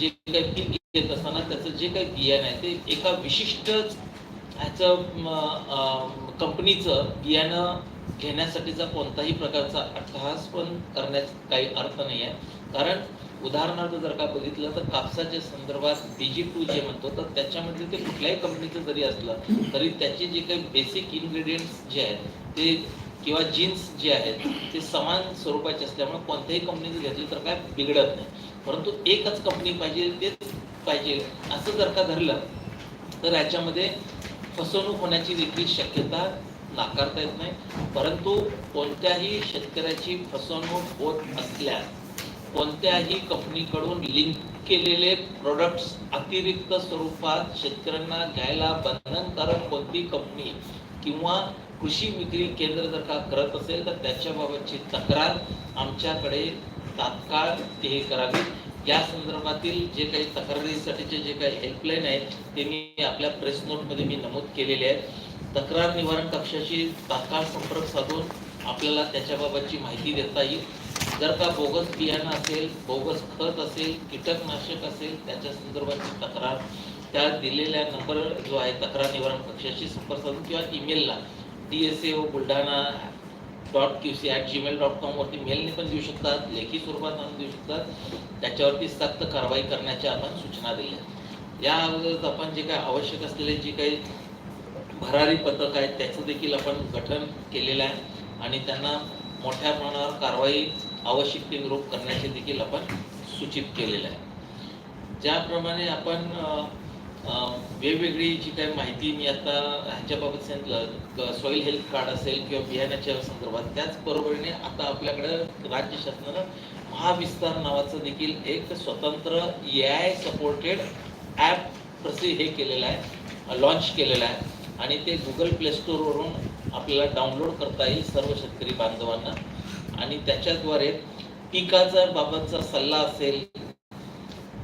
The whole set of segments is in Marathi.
जे काही पीक घेत असताना त्याचं जे काही बियाणं आहे ते एका विशिष्ट ह्याचं कंपनीचं बियाणं घेण्यासाठीचा कोणताही प्रकारचा अट्टहास पण करण्यात काही अर्थ नाही आहे. कारण उदाहरणार्थ जर का बघितलं तर कापसाच्या संदर्भात बीजी टू जे म्हणतो तर त्याच्यामध्ये ते कुठल्याही कंपनीचं जरी असलं तरी त्याचे जे काही बेसिक इन्ग्रेडियंट्स जे आहेत ते किंवा जीन्स जे आहेत ते समान स्वरूपाचे असल्यामुळे कोणत्याही कंपनीचं घेतलं तर काय बिघडत नाही. परंतु एकच कंपनी पाहिजे तेच पाहिजे. असं जर का धरलं तर याच्यामध्ये फसवणूक होण्याची देखील शक्यता नाकारता येत नाही. परंतु कोणत्याही शेतकऱ्याची फसवणूक होत असल्यास कोणत्याही कंपनीकडून लिंक केलेले प्रोडक्ट्स अतिरिक्त स्वरूपात शेतकऱ्यांना घ्यायला बंधनकारक कोणती कंपनी किंवा कृषी विक्री केंद्र जर का करत असेल तर त्याच्याबाबतची तक्रार आमच्याकडे तात्काळ ते करावी. या संदर्भातील जे काही तक्रारीसाठीचे जे काही हेल्पलाईन आहेत ते मी आपल्या प्रेस नोटमध्ये मी नमूद केलेले आहेत. तक्रार निवारण कक्षाशी तात्काळ संपर्क साधून आपल्याला त्याच्याबाबतची माहिती देता येईल. जर का बोगस बियाणं असेल बोगस खत असेल कीटकनाशक असेल त्याच्या संदर्भाची तक्रार त्या दिलेल्या नंबर जो आहे तक्रार निवारण कक्षाशी संपर्क साधून किंवा ईमेलला D S A O Buldhana dot Q C at Gmail dot कॉमवरती मेलने पण देऊ शकतात लेखी स्वरूपात आणून देऊ शकतात. त्याच्यावरती सक्त कारवाई करण्याच्या आपण सूचना दिल्या. या अगोदर आपण जे काही आवश्यक असलेले जे काही भरारी पथक आहेत त्याचं देखील आपण गठन केलेलं आहे. आणि त्यांना मोठ्या प्रमाणावर कारवाई आवश्यक पिंद्रोप करण्याचे देखील आपण सूचित केलेलं आहे. ज्याप्रमाणे आपण वेगवेगळी जी काही माहिती मी आता ह्याच्याबाबत सांगितलं सॉईल हेल्थ कार्ड असेल किंवा बियाण्याच्या संदर्भात त्याचबरोबरीने आता आपल्याकडं राज्य शासनानं महाविस्तार नावाचं देखील एक स्वतंत्र ए आय सपोर्टेड ॲप प्रसि हे केलेलं आहे लॉन्च केलेलं आहे. आणि ते गुगल प्ले स्टोरवरून आपल्याला डाउनलोड करता येईल सर्व शेतकरी बांधवांना. आणि त्याच्याद्वारे पिकाचा बाबतचा सल्ला असेल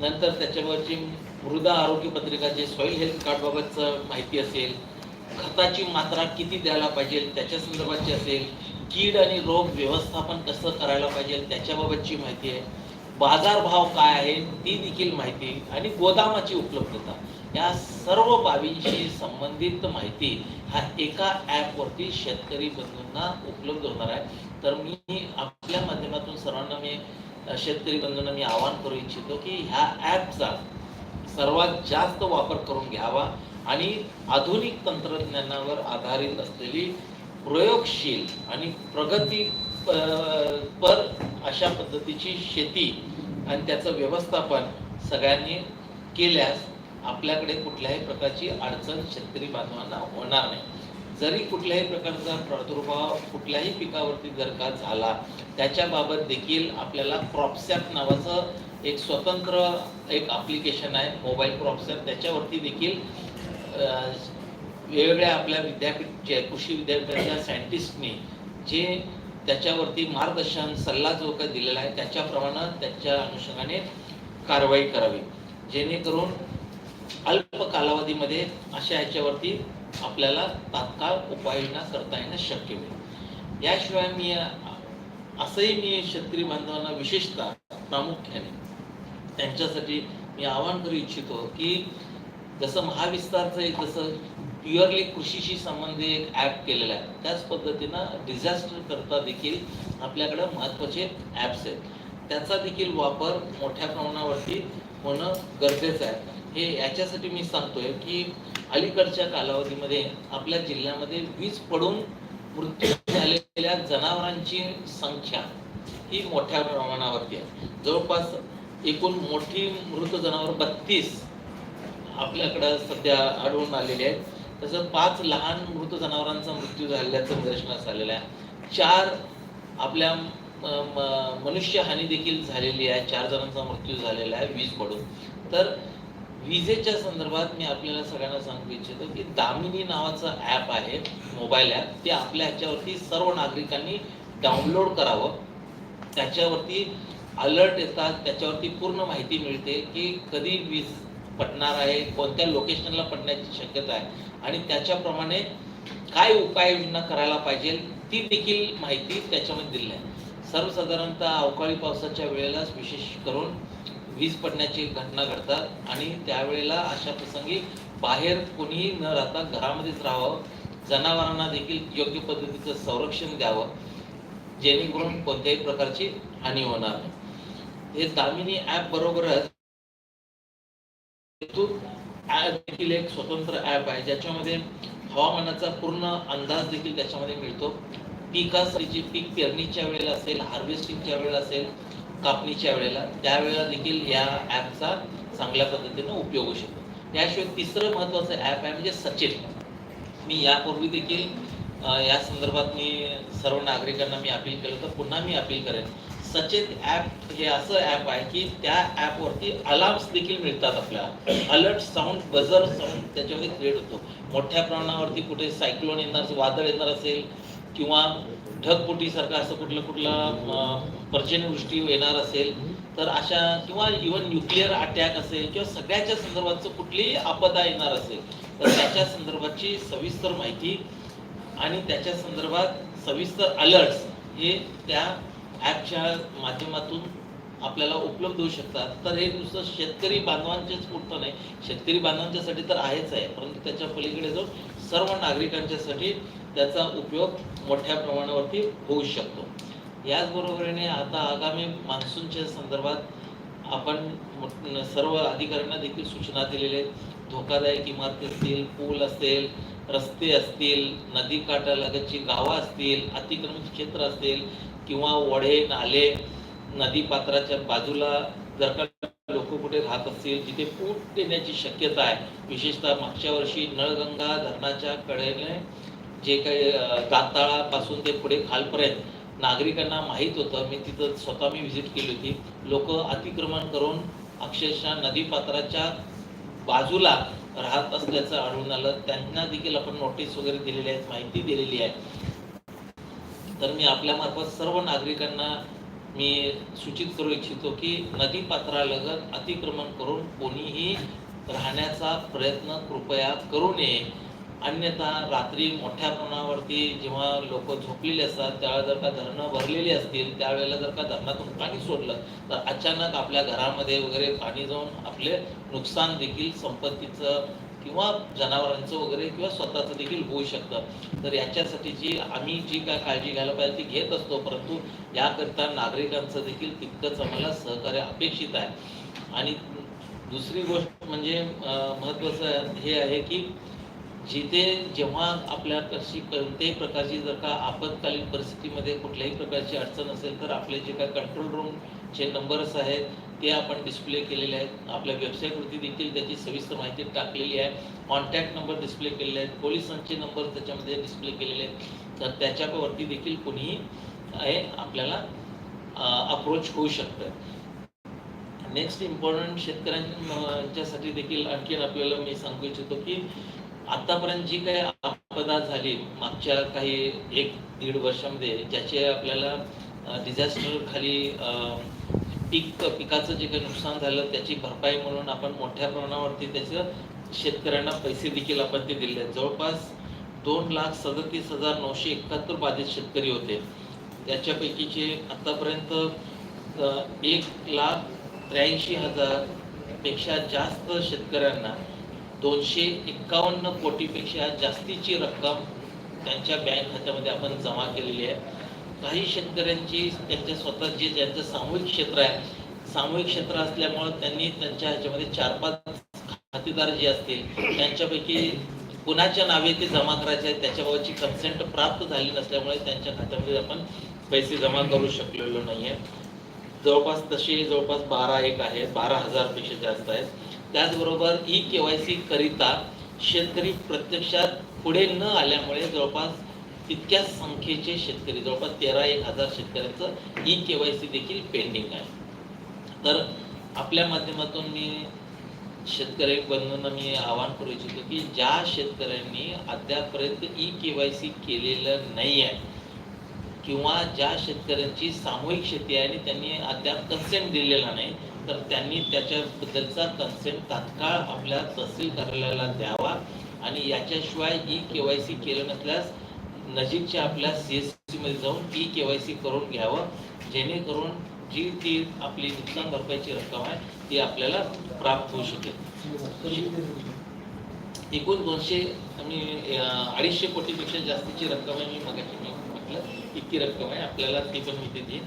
नंतर त्याच्यावरची मृदा आरोग्य पत्रिका जे सॉईल हेल्थ कार्डबाबतचं माहिती असेल खताची मात्रा किती द्यायला पाहिजे त्याच्या संदर्भाची असेल कीड आणि रोग व्यवस्थापन कसं करायला पाहिजे त्याच्याबाबतची माहिती आहे. बाजारभाव काय आहे ती देखील माहिती आणि गोदामाची उपलब्धता. या सर्व बाबींशी संबंधित माहिती हा एका ॲपवरती शेतकरी बंधूंना उपलब्ध होणार आहे. तर मी आपल्या माध्यमातून सर्वांना मी शेतकरी बंधूंना मी आवाहन करू इच्छितो की ह्या ॲपचा सर्वात जास्त वापर करून घ्यावा आणि आधुनिक तंत्रज्ञानावर आधारित असलेली प्रयोगशील आणि प्रगती पर अशा पद्धतीची शेती आणि त्याचं व्यवस्थापन सगळ्यांनी केल्यास आपल्याकडे कुठल्याही प्रकारची अडचण शेतकरी बांधवांना होणार नाही. जरी कुठल्याही प्रकारचा प्रादुर्भाव कुठल्याही पिकावरती जर का झाला त्याच्याबाबत देखील आपल्याला क्रॉपसॅप नावाचं एक स्वतंत्र एक ॲप्लिकेशन आहे मोबाईल प्रॉप्सर त्याच्यावरती देखील वेगवेगळ्या आपल्या विद्यापीठच्या कृषी विद्यापीठाच्या सायंटिस्टनी जे त्याच्यावरती मार्गदर्शन सल्ला जो काही दिलेला आहे त्याच्याप्रमाणे त्याच्या अनुषंगाने कारवाई करावी. जेणेकरून अल्प कालावधीमध्ये अशा याच्यावरती आपल्याला तात्काळ उपाययोजना करता येणं शक्य होईल. याशिवाय मी असंही मी शेतकरी बांधवांना विशेषतः प्रामुख्याने त्यांच्यासाठी मी आवाहन करू इच्छितो की जसं महाविस्तारचं एक जसं प्युअरली कृषीशी संबंधित एक ॲप केलेलं आहे त्याच पद्धतीनं डिझास्टर करता देखील आपल्याकडं महत्त्वाचे ॲप्स आहेत. त्याचा देखील वापर मोठ्या प्रमाणावरती होणं गरजेचं आहे. हे याच्यासाठी मी सांगतोय की अलीकडच्या कालावधीमध्ये आपल्या जिल्ह्यामध्ये वीज पडून मृत्यू झालेल्या जनावरांची संख्या ही मोठ्या प्रमाणावरती आहे. जवळपास एकूण मोठी मृत जनावर बत्तीस आपल्याकडं सध्या आढळून आलेले आहेत. तसं पाच लहान मृत जनावरांचा मृत्यू झाल्याचं निदर्शनास आलेलं आहे. चार आपल्या म- म- मनुष्यहानी देखील झालेली आहे. चार जणांचा मृत्यू झालेला आहे वीज पडून. तर विजेच्या संदर्भात मी आपल्याला सगळ्यांना सांगू इच्छितो की दामिनी नावाचं ॲप आहे मोबाईल ॲप ते आपल्या ह्याच्यावरती सर्व नागरिकांनी डाउनलोड करावं. त्याच्यावरती अलर्ट येतात त्याच्यावरती पूर्ण माहिती मिळते की कधी वीज पडणार आहे कोणत्या लोकेशनला पडण्याची शक्यता आहे आणि त्याच्याप्रमाणे काय उपाययोजना करायला पाहिजे ती देखील माहिती त्याच्यामध्ये दिली आहे. सर्वसाधारणतः अवकाळी पावसाच्या वेळेलाच विशेष करून वीज पडण्याची घटना घडतात आणि त्यावेळेला अशा प्रसंगी बाहेर कोणीही न राहता घरामध्येच राहावं जनावरांना देखील योग्य पद्धतीचं संरक्षण द्यावं जेणेकरून कोणत्याही प्रकारची हानी होणार नाही. हे दामिनी ॲप बरोबरच देखील एक स्वतंत्र ॲप आहे ज्याच्यामध्ये हवामानाचा पूर्ण अंदाज देखील त्याच्यामध्ये मिळतो. पिकासाठीची पीक पेरणीच्या वेळेला असेल हार्वेस्टिंगच्या वेळेला असेल कापणीच्या वेळेला त्यावेळेला देखील या ॲपचा चांगल्या पद्धतीनं उपयोग होऊ शकतो. याशिवाय तिसरं महत्त्वाचं ॲप आहे म्हणजे सचेत. मी यापूर्वी देखील या संदर्भात मी सर्व नागरिकांना मी अपील केलं तर पुन्हा मी अपील करेन. सचेत ॲप हे असं ॲप आहे की त्या ॲपवरती अलार्म्स देखील मिळतात आपल्याला. अलर्ट साऊंड बजर साऊंड त्याच्यामध्ये क्रिएट होतो. मोठ्या प्रमाणावरती कुठे सायक्लोन येणार वादळ येणार असेल किंवा ढगफुटीसारखं असं कुठलं कुठलं पर्जन्यवृष्टी येणार असेल तर अशा किंवा इवन न्यूक्लिअर अटॅक असेल किंवा सगळ्याच्या संदर्भातचं कुठलीही आपदा येणार असेल तर त्याच्या संदर्भाची सविस्तर माहिती आणि त्याच्या संदर्भात सविस्तर अलर्ट्स हे त्या ॲपच्या माध्यमातून आपल्याला उपलब्ध होऊ शकतात. तर हे नुसतं शेतकरी बांधवांचेच पुरतं नाही. शेतकरी बांधवांच्यासाठी तर आहेच आहे. परंतु त्याच्या पलीकडे जो सर्व नागरिकांच्यासाठी त्याचा उपयोग मोठ्या प्रमाणावरती होऊ शकतो. याचबरोबरीने आता आगामी मान्सूनच्या संदर्भात आपण सर्व अधिकाऱ्यांना देखील सूचना दिलेल्या आहेत. धोकादायक इमारती असतील पूल असेल रस्ते असतील नदी काठालगतची गावं असतील अतिक्रमित क्षेत्र असतील किंवा वडे नाले नदी पात्राच्या बाजूला जर का लोक कुठे राहत असतील जिथे पूर येण्याची शक्यता आहे. विशेषतः मागच्या वर्षी नळगंगा धरणाच्या कडेने जे काही दाताळापासून ते पुढे खालपर्यंत नागरिकांना माहीत होतं. मी तिथं स्वतः मी व्हिजिट केली होती. लोक अतिक्रमण करून अक्षरशः नदी पात्राच्या बाजूला राहत असल्याचं आढळून आलं. त्यांना देखील आपण नोटीस वगैरे दिलेली आहे माहिती दिलेली आहे. तर मी आपल्यामार्फत सर्व नागरिकांना मी सूचित करू इच्छितो की नदी पात्रालगत अतिक्रमण करून कोणीही राहण्याचा प्रयत्न कृपया करू नये. अन्यथा रात्री मोठ्या प्रमाणावरती जेव्हा लोक झोपलेले असतात त्यावेळेला जर का धरणं भरलेली असतील त्यावेळेला जर का धरणातून पाणी सोडलं तर अचानक आपल्या घरामध्ये वगैरे पाणी जाऊन आपले नुकसान देखील संपत्तीचं किंवा जनावरांचं वगैरे किंवा स्वतःचं देखील होऊ शकतं. तर याच्यासाठी जी आम्ही जी काय काळजी घ्यायला पाहिजे ती घेत असतो परंतु याकरिता नागरिकांचं देखील तितकंच आम्हाला सहकार्य अपेक्षित आहे. आणि दुसरी गोष्ट म्हणजे महत्त्वाचं हे आहे की जिथे जेव्हा आपल्या कशी कोणत्याही प्रकारची जर का आपत्कालीन परिस्थितीमध्ये कुठल्याही प्रकारची अडचण असेल तर आपले जे काय कंट्रोल रूम जे नंबर्स आहेत ते आपण डिस्प्ले केलेले आहेत. आपल्या वेबसाईटवरती देखील त्याची सविस्तर माहिती टाकलेली आहे. कॉन्टॅक्ट नंबर डिस्प्ले केलेले आहेत. पोलिसांचे नंबर त्याच्यामध्ये डिस्प्ले केलेले आहेत. तर त्याच्यावरती देखील कोणीही हे आपल्याला अप्रोच होऊ शकतं. नेक्स्ट इम्पॉर्टंट शेतकऱ्यांच्यासाठी देखील आणखीन आपल्याला मी सांगू इच्छितो की आतापर्यंत जी काही आपदा झाली मागच्या काही एक दीड वर्षामध्ये ज्याचे आपल्याला डिझास्टर खाली अं, पीक पिकाचं जे काही नुकसान झालं त्याची भरपाई म्हणून आपण मोठ्या प्रमाणावरती त्याचं शेतकऱ्यांना पैसे देखील आपण ते दिले जवळपास दोन लाख सदतीस हजार नऊशे एकाहत्तर बाधित शेतकरी होते. त्याच्यापैकीचे आतापर्यंत एक लाख त्र्याऐंशी हजारपेक्षा जास्त शेतकऱ्यांना दोनशे एकावन्न कोटीपेक्षा जास्तीची रक्कम त्यांच्या बँक खात्यामध्ये आपण जमा केलेली आहे. काही शेतकऱ्यांची त्यांच्या स्वतः ज्यांचं सामूहिक क्षेत्र आहे सामूहिक क्षेत्र असल्यामुळं त्यांनी त्यांच्या ह्याच्यामध्ये चार पाच खातेदार जे असतील त्यांच्यापैकी कुणाच्या नावे ते जमा करायचे आहे त्याच्याबाबतची कन्सेंट प्राप्त झाली नसल्यामुळे त्यांच्या खात्यामध्ये आपण पैसे जमा करू शकलेलो नाहीये. जवळपास तसे जवळपास बारा एक आहेत बारा हजारपेक्षा जास्त आहेत. त्याचबरोबर ई के वाय सी करिता शेतकरी प्रत्यक्षात पुढे न आल्यामुळे जवळपास तितक्याच संख्येचे शेतकरी जवळपास तेरा एक हजार शेतकऱ्यांचं ई के वाय सी देखील पेंडिंग आहे. तर आपल्या माध्यमातून मी शेतकरी बंधूंना मी आवाहन करू इच्छितो की ज्या शेतकऱ्यांनी अद्यापर्यंत ई के वाय सी केलेलं नाही आहे किंवा ज्या शेतकऱ्यांची सामूहिक शेती आहे आणि त्यांनी अद्याप कन्सेंट दिलेला नाही तर त्यांनी त्याच्याबद्दलचा कन्सेंट तात्काळ आपल्या तहसील कार्यालयाला द्यावा आणि याच्याशिवाय ई के वाय सी केलं नसल्यास नजीकच्या आपल्या सी एसमध्ये जाऊन ई के वाय सी करून घ्यावं. जेणेकरून जी ती आपली नुकसान भरपाईची रक्कम आहे ती आपल्याला प्राप्त होऊ शकेल. म्हणजे एकूण दोनशे आणि अडीचशे कोटीपेक्षा जास्तीची रक्कम आहे मी मगाशी मी म्हटलं इतकी रक्कम आहे आपल्याला ती पण मी देते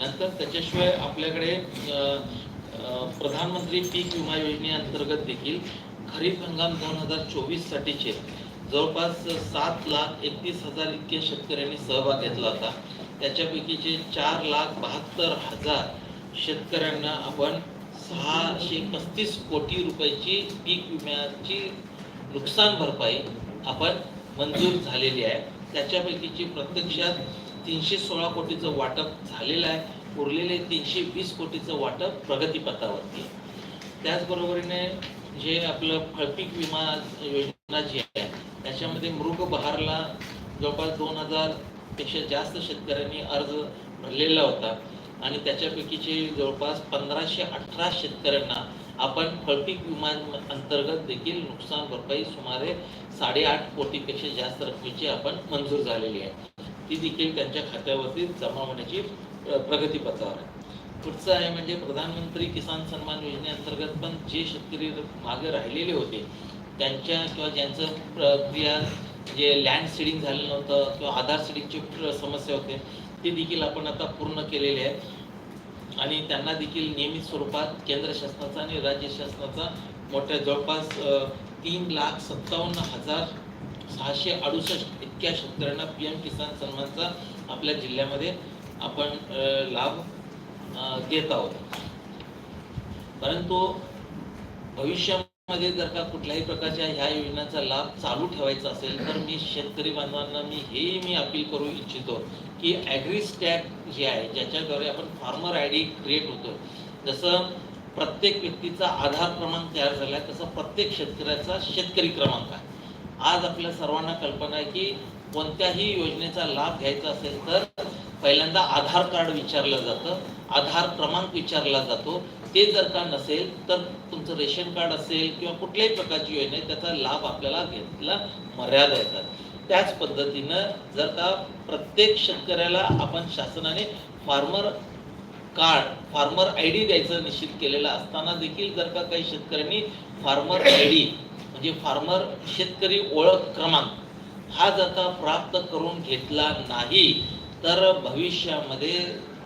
नंतर त्याच्याशिवाय आपल्याकडे अं, प्रधानमंत्री पीक विमा योजनेअंतर्गत देखील खरीप हंगाम दोन हजार चोवीस साठीचे जवळपास सात लाख एकतीस हजार इतके शेतकऱ्यांनी सहभाग घेतला होता. त्याच्यापैकीचे चार लाख बहात्तर हजार शेतकऱ्यांना आपण सहाशे पस्तीस कोटी रुपयाची पीक विम्याची नुकसान भरपाई आपण मंजूर झालेली आहे. त्याच्यापैकीची प्रत्यक्षात तीनशे सोळा कोटीचं वाटप झालेलं आहे. उरलेले तीनशे वीस कोटीचं वाटप प्रगतीपथावरती त्याचबरोबरीने जे आपलं फळपीक विमा योजना जी आहे त्याच्यामध्ये मृग बहारला. जवळपास दोन हजारपेक्षा जास्त शेतकऱ्यांनी अर्ज भरलेला होता. आणि त्याच्यापैकीचे जवळपास पंधराशे अठरा शेतकऱ्यांना आपण फळपीक विमा अंतर्गत देखील नुकसान भरपाई सुमारे साडेआठ कोटीपेक्षा जास्त रकमेची आपण मंजूर झालेली आहे. ती देखील त्यांच्या खात्यावरती जमा होण्याची प्रगतीपथावर आहे. पुढचं आहे म्हणजे प्रधानमंत्री किसान सन्मान योजनेअंतर्गत पण जे शेतकरी मागे राहिलेले होते त्यांच्या किंवा ज्यांचं प्रक्रिया जे लँड सीडिंग झालेलं नव्हतं किंवा आधार सीडिंगची समस्या होते ते देखील आपण आता पूर्ण केलेले आहे आणि त्यांना देखील नियमित स्वरूपात केंद्र शासनाचा आणि राज्य शासनाचा मोठ्या जवळपास तीन लाख सत्तावन्न हजार सहाशे अडुसष्ट इतक्या शेतकऱ्यांना पी एम किसान सन्मानचा आपल्या जिल्ह्यामध्ये आपण लाभ देत आहोत. परंतु भविष्यामध्ये जर का कुठल्याही प्रकारच्या ह्या योजनांचा लाभ चालू ठेवायचा असेल तर मी शेतकरी बांधवांना मी हेही मी अपील करू इच्छितो की ॲग्री स्टॅप जे आहे ज्याच्याद्वारे आपण फार्मर आय डी क्रिएट होतो जसं प्रत्येक व्यक्तीचा आधार क्रमांक तयार झाला आहे तसं प्रत्येक शेतकऱ्याचा शेतकरी क्रमांक आहे. आज आपल्या सर्वांना कल्पना आहे की कोणत्याही योजनेचा लाभ घ्यायचा असेल तर पहिल्यांदा आधार कार्ड विचारलं जातं आधार क्रमांक विचारला जातो ते जर का नसेल तर तुमचं रेशन कार्ड असेल किंवा कुठल्याही प्रकारची योजना त्याचा लाभ आपल्याला घेतला मर्यादा येतात. त्याच पद्धतीनं जर का प्रत्येक शेतकऱ्याला आपण शासनाने farmer card farmer I D द्यायचं निश्चित केलेलं असताना देखील जर का काही शेतकऱ्यांनी फार्मर आय डी म्हणजे फार्मर शेतकरी ओळख क्रमांक हा जर का प्राप्त करून घेतला नाही तर भविष्यामध्ये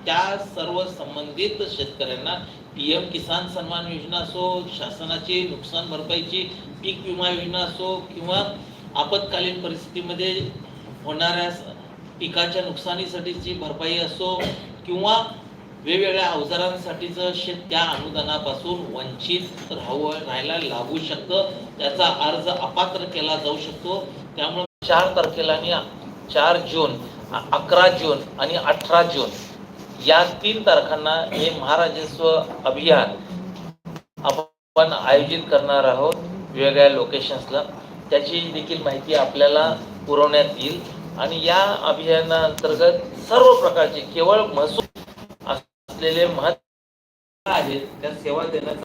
त्या सर्व संबंधित शेतकऱ्यांना पी एम किसान सन्मान योजना असो शासनाची नुकसान भरपाईची पीक विमा योजना असो किंवा आपत्कालीन परिस्थितीमध्ये होणाऱ्या पिकाच्या नुकसानीसाठीची भरपाई असो किंवा वेगवेगळ्या अवजारांसाठीचं शेत त्या अनुदानापासून वंचित राहू राहायला लागू शकतं. त्याचा अर्ज अपात्र केला जाऊ शकतो. त्यामुळे चार तारखेला आणि चार जून अकरा जून आणि अठरा जून या तीन तारखांना हे महाराजस्व अभियान आपण आयोजित करणार आहोत वेगवेगळ्या लोकेशन्सला त्याची देखील माहिती आपल्याला पुरवण्यात येईल. आणि या अभियानाअंतर्गत सर्व प्रकारचे केवळ महसूल असलेले महत्त्व आहेत त्या सेवा देण्याचा